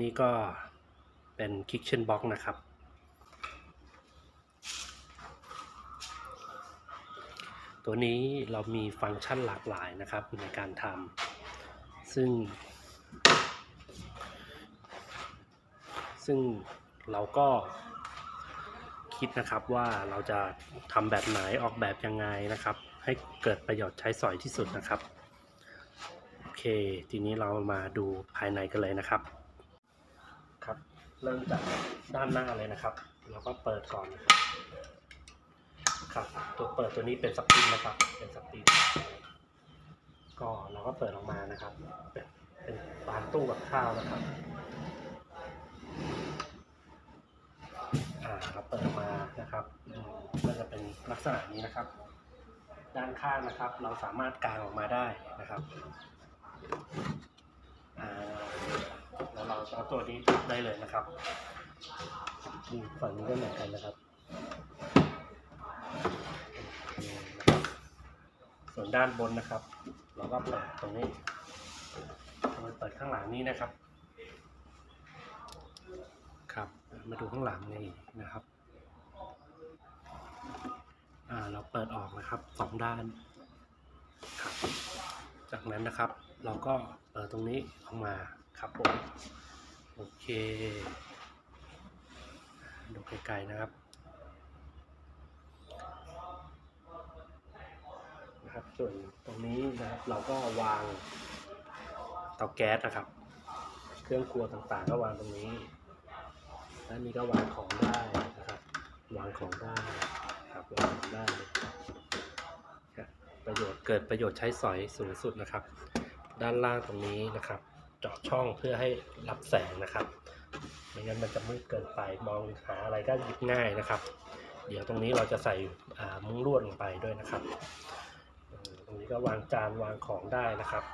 นี่ก็เป็น Kitchen Box นะครับ ตัวนี้เรามีฟังก์ชันหลากหลายนะครับในการทำซึ่ง ซึ่งเราก็คิดนะครับว่าเราจะทำแบบไหนออกแบบยังไงนะครับ ให้เกิดประโยชน์ใช้สอยที่สุดนะครับ โอเค ทีนี้เรามาดูภายในกันเลยนะครับ เริ่มจากด้านหน้าเลยนะครับเราก็เปิดก่อนนะครับครับตัวเปิดตัวนี้เป็นสปริงนะครับ เป็นสปริงก็เราก็เปิดออกมานะครับ เป็นเป็นบานตู้กับข้าวนะครับอ่าเราเปิดออกมานะครับก็จะเป็นลักษณะนี้นะครับ ด้านข้างนะครับ เราสามารถกางออกมาได้นะครับ เราเอาตัวนี้จับได้เลยนะครับอืมฝั่งนี้ก็เหมือนกันนะครับนี่นะครับ ส่วนด้านบนนะครับ เราก็เปิดตรงนี้เราเปิดข้างหลังนี้นะครับ ครับ มาดูข้างหลังนี่นะครับ อ่า เราเปิดออกนะครับสองด้าน ครับ จากนั้นนะครับ เราก็เปิดตรงนี้ออกมาครับผมโอ เคดูไกลๆนะครับนะครับ ส่วนตรงนี้นะครับเราก็วางเตาแก๊สนะครับ เครื่องครัวต่างๆ ก็วางตรงนี้ และนี่ก็วางของได้นะครับ วางของได้ครับวางของได้ประโยชน์เกิดประโยชน์ใช้สอยสูงสุดนะครับ ด้านล่างตรงนี้นะครับ จาะช่องเพื่อให้รับแสงนะครับไม่งั้นมันจะมืดเกินไปมองหาอะไรก็หยิบง่ายนะครับ เดี๋ยวตรงนี้เราจะใส่มุ้งลวดลงไปด้วยนะครับ ตรงนี้ก็วางจานวางของได้นะครับ